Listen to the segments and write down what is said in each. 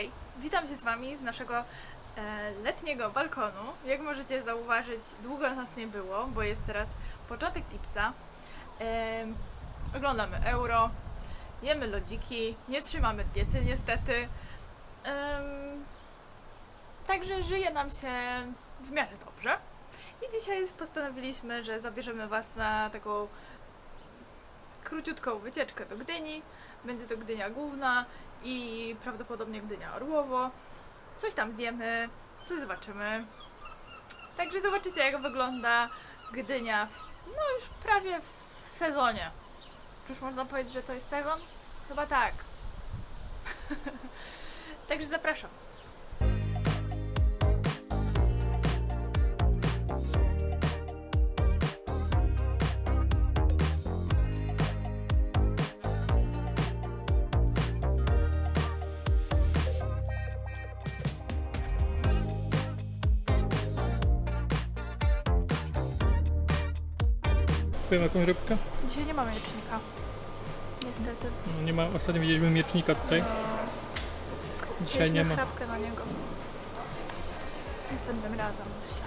Hej, witam się z Wami z naszego e, letniego balkonu. Jak możecie zauważyć, długo nas nie było, bo jest teraz początek lipca. Em, oglądamy euro, jemy lodziki, nie trzymamy diety niestety. Em, także żyje nam się w miarę dobrze. I dzisiaj postanowiliśmy, że zabierzemy Was na taką króciutką wycieczkę do Gdyni. Będzie to Gdynia Główna i prawdopodobnie Gdynia Orłowo. Coś tam zjemy, coś zobaczymy. Także zobaczycie jak wygląda Gdynia w, no już prawie w sezonie. Czy już można powiedzieć, że to jest sezon? Chyba tak. Także zapraszam. Kupiłem jakąś rybkę? Dzisiaj nie mamy licznika. Niestety. No, nie ma, ostatnio widzieliśmy miecznika tutaj. Dzisiaj nie ma. chrapkę na niego. Następnym razem myślę.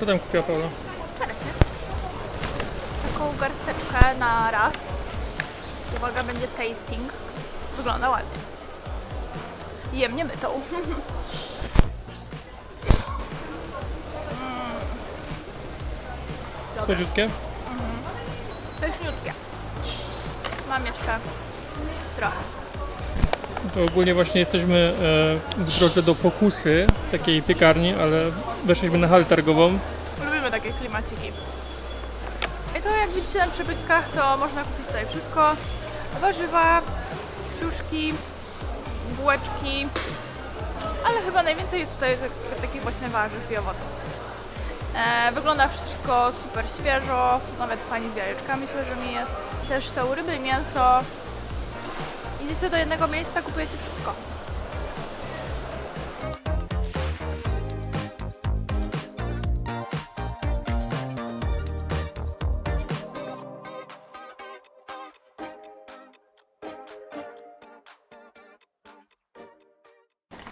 Co tam kupiła Paula? Taką garsteczkę na raz. Uwaga, będzie tasting. Wygląda ładnie. Jem nie mytą. Dobre. Słodziutkie? Pyszniutkie. Mam jeszcze trochę. To ogólnie właśnie jesteśmy e, w drodze do Pokusy, takiej piekarni, ale weszliśmy na halę targową. Lubimy takie klimaciki. I to jak widzicie na przebytkach, to można kupić tutaj wszystko. Warzywa, ciuszki, bułeczki, ale chyba najwięcej jest tutaj tak- takich właśnie warzyw i owoców. E, wygląda wszystko super świeżo, nawet pani z jajeczkami myślę, że mi jest. Też są ryby, mięso. Idziecie do jednego miejsca, kupujecie wszystko.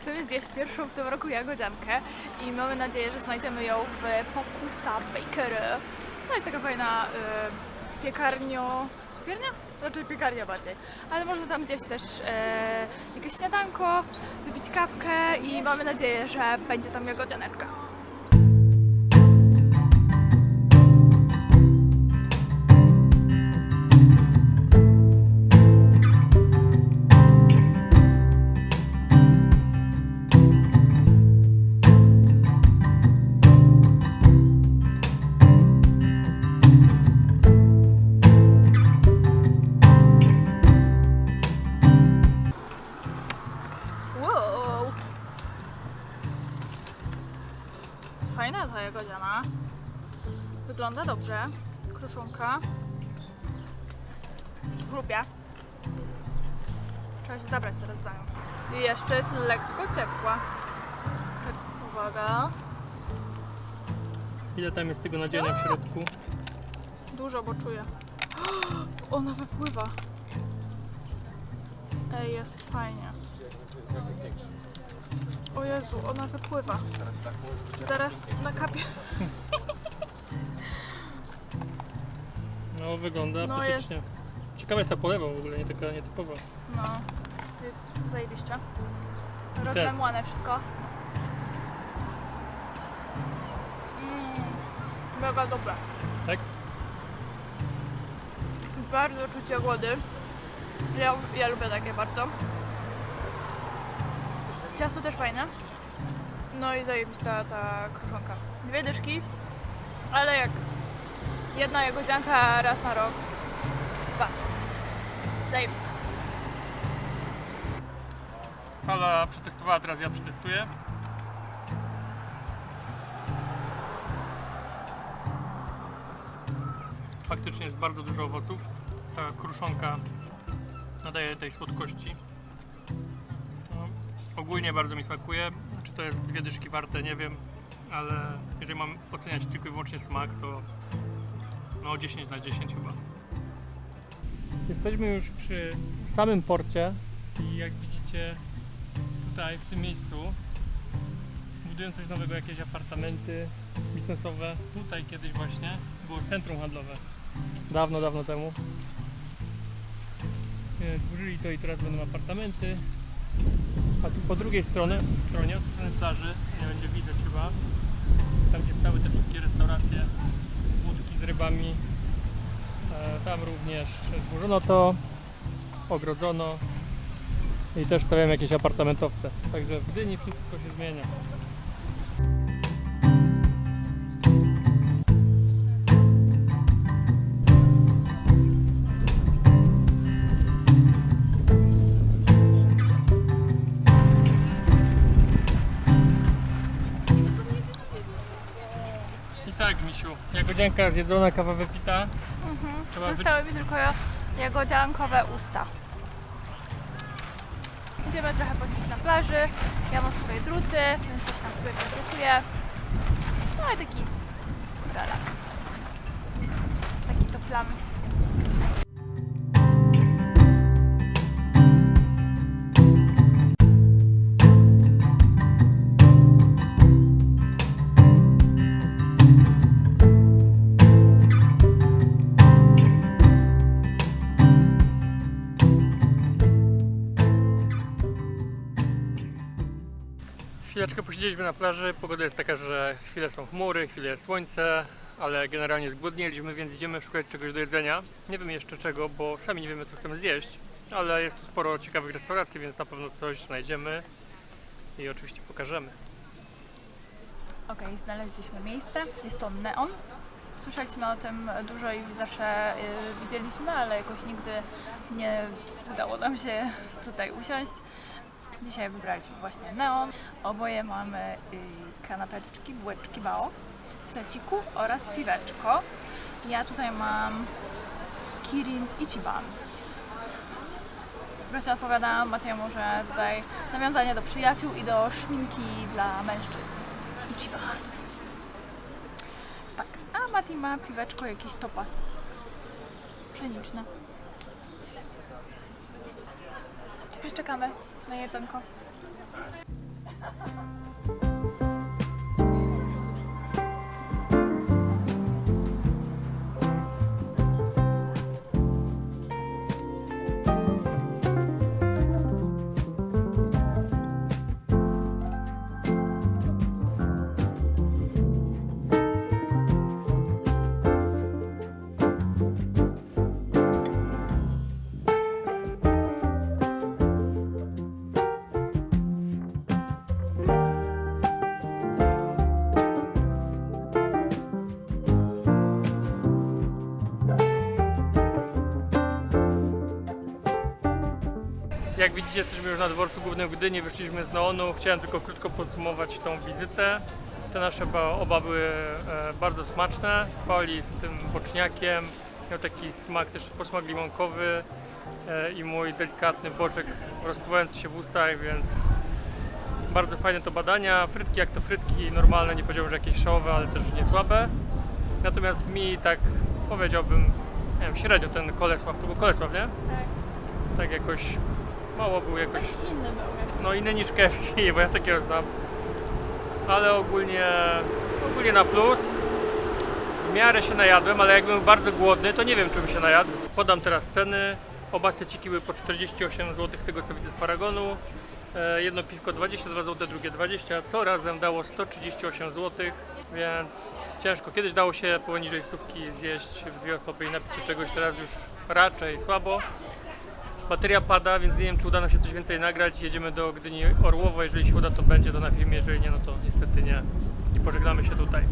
Chcemy zjeść pierwszą w tym roku jagodziankę i mamy nadzieję, że znajdziemy ją w Pokusa Bakery. To jest taka fajna y, piekarnio... Cukiernia? Raczej piekarnia bardziej. Ale można tam zjeść też e, jakieś śniadanko, wypić kawkę i mamy nadzieję, że będzie tam jagodzianeczka. Fajna ta jagodziana. Wygląda dobrze. Kruszonka. Lubię. Trzeba się zabrać teraz za nią. I jeszcze jest lekko ciepła. Tak, uwaga. Ile tam jest tego nadzienia w środku? Dużo, bo czuję. Ona wypływa. Ej, jest fajnie. O Jezu, ona wypływa. Zaraz nakapie. No wygląda No, apetycznie. Ciekawa jest ta polewa w ogóle, nie taka nietypowa. No, jest zajebiście. test. Rozmemłane wszystko. Mm, mega dobre. Tak? Bardzo czuć jagody. Ja, ja lubię takie bardzo. Ciasto też fajne. No i zajebista ta kruszonka. Dwie dyszki, ale jak jedna jagodzianka raz na rok. Dwa. Zajebista. Hala przetestowała, teraz ja przetestuję. Faktycznie jest bardzo dużo owoców. Ta kruszonka nadaje tej słodkości. Ogólnie bardzo mi smakuje. Czy to jest dwie dyszki warte, nie wiem. ale jeżeli mam oceniać tylko i wyłącznie smak, to no 10 na 10 chyba. Jesteśmy już przy samym porcie i jak widzicie tutaj w tym miejscu budują coś nowego, jakieś apartamenty biznesowe. Tutaj kiedyś właśnie było centrum handlowe. Dawno, dawno temu. Zburzyli to i teraz będą apartamenty. A tu po drugiej stronie, stronie od strony plaży, nie będzie widać chyba, tam gdzie stały te wszystkie restauracje, łódki z rybami, e, tam również zburzono to, ogrodzono i też stawiam jakieś apartamentowce. Także w Gdyni wszystko się zmienia. Misiu, jagodzianka zjedzona, kawa wypita. Wy... Zostały mi tylko jagodziankowe usta. Idziemy trochę posiedzieć na plaży. Ja mam swoje druty, więc coś tam sobie podrukuję. No i taki relaks. Taki to plan. Chwileczkę posiedzieliśmy na plaży. Pogoda jest taka, że chwile są chmury, chwile jest słońce, ale generalnie zgłodnieliśmy, więc idziemy szukać czegoś do jedzenia. Nie wiem jeszcze czego, bo sami nie wiemy co chcemy zjeść, ale jest tu sporo ciekawych restauracji, więc na pewno coś znajdziemy i oczywiście pokażemy. Okej, znaleźliśmy miejsce. Jest to Neon. Słyszeliśmy o tym dużo i zawsze y, widzieliśmy, ale jakoś nigdy nie udało nam się tutaj usiąść. Dzisiaj wybraliśmy właśnie Neon. Oboje mamy y, kanapeczki, bułeczki bao, sleciku oraz piweczko. Ja tutaj mam Kirin Ichiban. Właśnie odpowiadałam Matiemu, że tutaj nawiązanie do przyjaciół i do szminki dla mężczyzn. Ichiban. Tak, a Mati ma piweczko jakiś topas. Pszeniczne. Już czekamy na jedzonko. Jak widzicie, jesteśmy już na dworcu głównym w Gdyni, wyszliśmy z Neonu. Chciałem tylko krótko podsumować tą wizytę. Te nasze ba- oba były e, bardzo smaczne. Pali z tym boczniakiem, miał taki smak też posmak limonkowy e, i mój delikatny boczek rozpływający się w ustach, więc bardzo fajne to badania. Frytki jak to frytki normalne, nie powiedziałbym, że jakieś szałowe, ale też nie słabe. Natomiast mi tak powiedziałbym, nie wiem, średnio ten Kolesław, to był Kolesław, nie? Tak. Tak jakoś mało był jakoś Inny był. no inny niż KFC, bo ja takiego znam. Ale ogólnie ogólnie na plus. W miarę się najadłem, ale jakbym był bardzo głodny, to nie wiem czy bym się najadł. Podam teraz ceny. Oba seciki były po 48 zł z tego co widzę z Paragonu. E, Jedno piwko 22 zł, drugie 20, co razem dało 138 zł, więc ciężko. Kiedyś dało się poniżej stówki zjeść w dwie osoby i napić się czegoś, teraz już raczej słabo. Bateria pada, więc nie wiem, czy uda nam się coś więcej nagrać. Jedziemy do Gdyni Orłowo. Jeżeli się uda, to będzie to na filmie. Jeżeli nie, no to niestety nie. I pożegnamy się tutaj.